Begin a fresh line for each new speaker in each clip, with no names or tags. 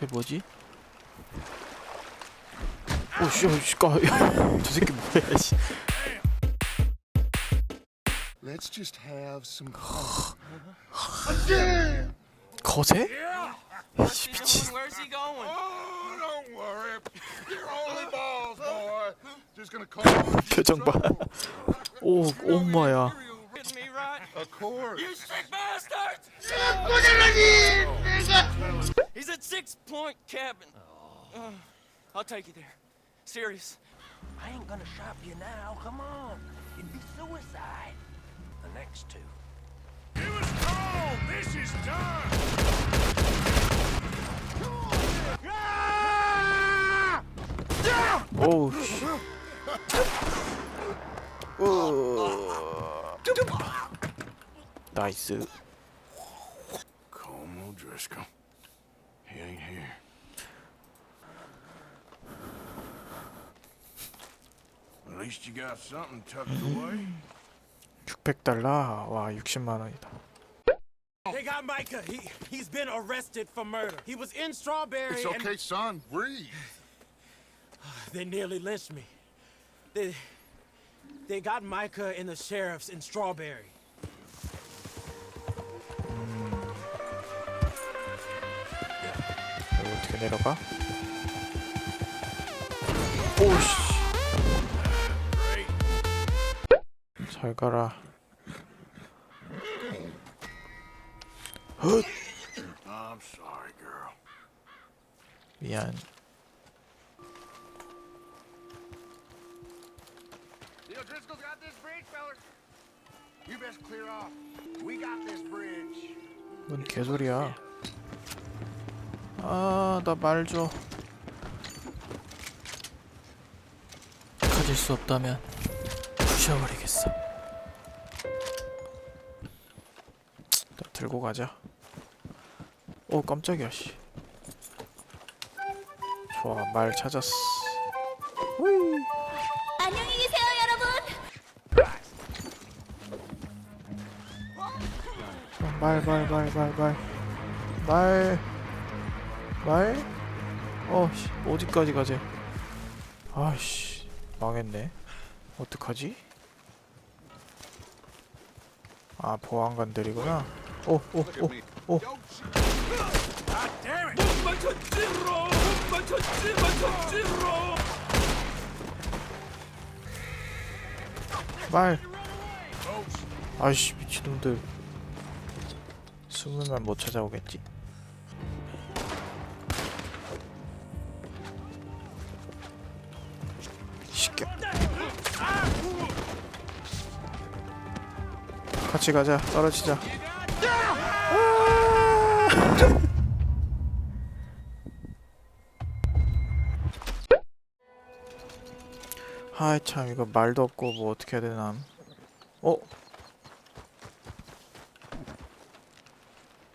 쟤 뭐지? 오씨 오씨 까. 저 새끼 뭐야 씨.
Let's just have some fun.
거세? 씨 미친.
Where's he going?
Oh, don't worry. You're only balls, boy. Just gonna call
표정 봐. 오 엄마야.
Of course.
You sick bastards! He's at Six Point Cabin. Oh. Uh, I'll take you there. Serious.
I ain't gonna shop you now. Come on. It'd be suicide. The next two.
It was cold! This is done! Oh,
shit. Oh. Nice suit. Como Driscoll He ain't here. At least you got something tucked away.
600달러. 와 60만 원이다.
They got Micah. He he's been arrested for murder. He was in Strawberry
It's
and
okay, son. Breathe.
they nearly lynched me. They they got Micah and the sheriffs in Strawberry.
어떻게 내려가? 오씨. 잘 가라. 헛. 미안. 뭔 개소리야. 아, 나 말 줘. 가질 수 없다면 부셔버리겠어. 나 들고 가자. 오, 깜짝이야, 씨. 좋아, 말 찾았어.
안녕히 계세요, 여러분.
말, 말, 말, 말, 말. 말. 말? 어, 씨, 어디까지 가지? 아씨, 망했네. 어떡하지? 아, 보안관들이구나. 오, 오, 오, 오. 말. 아이씨, 미친놈들. 숨으면 못 찾아오겠지? 시켜. 같이 가자. 떨어지자. 아이 참 이거 말도 없고 뭐 어떻게 해야 되나? 어?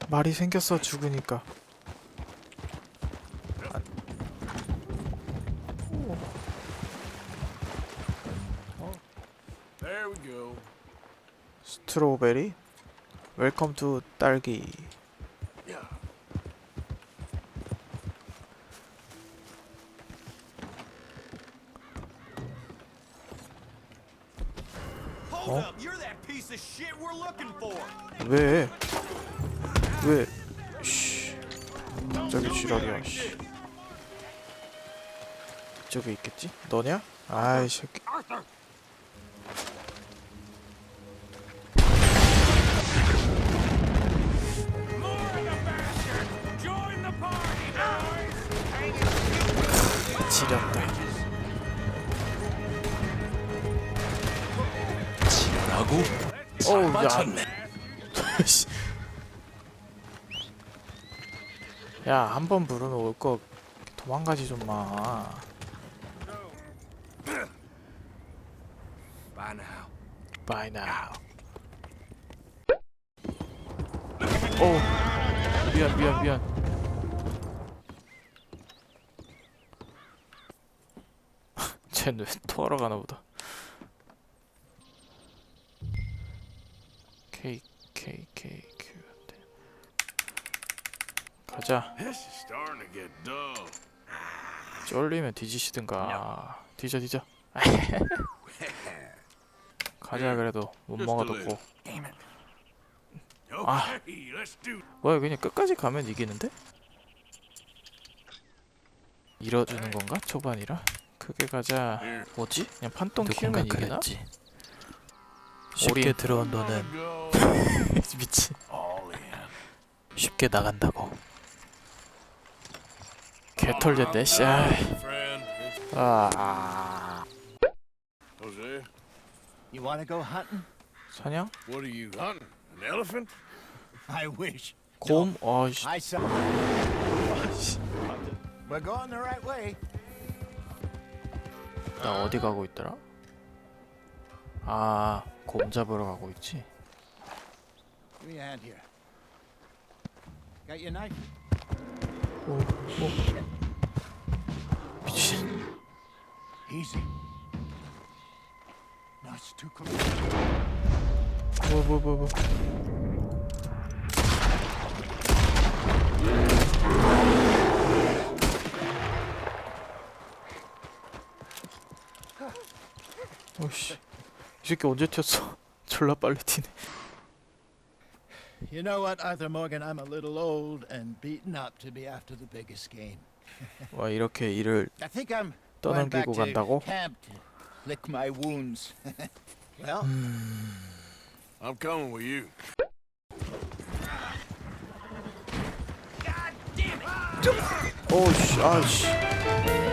말이 생겼어 죽으니까. 스트로베리? 웰컴 투 딸기.
Yeah.
Hold up. You're that piece of shit we're looking for.
왜? 왜? 씨. 저기 지랄이야. 씨. 저기 있겠지? 너냐? 아이 새끼. 어우 야.
맞췄네.
씨. 야, 한번 부르면 올거 도망가지 좀 마.
Bye now.
오, 미안, 미안, 미안. 쟤는 왜 토하러 가나 보다. K K K Q. 가자. 쫄리면 뒤지시든가. 뒤져 뒤져. 가자 그래도 못 먹어뒀고.
Do.
뭐야 그냥 끝까지 가면 이기는데? 밀어주는 건가? 초반이라? 크게 가자. 뭐지? 그냥 판똥 키우면 이기나? 쉽게 들어온 돈은 미친.
in.
쉽게 나간다고. 개털렸네 씨. 아.
Jose,
You want to go hunting?
사냥?
what are you hunting? An elephant?
I wish.
곰? 아이씨.
I saw. We're going the right way.
나 어디 가고 있더라? 아, 곰 잡으러 가고 있지.
Give me a hand here. Got your knife?
오, 오. 미친.
Easy. No, it's too close.
뭐, 뭐, 뭐, 뭐. 오씨. 이 새끼 언제 튀었어? 졸라 빨리 튀네.
You know what, Arthur Morgan? I'm a little old and beaten up to be after the biggest game.
와, 이렇게 일을
I think I'm going back
떠넘기고
to
간다고?
camp to lick my wounds. well,
I'm coming with you.
오씨, 아씨.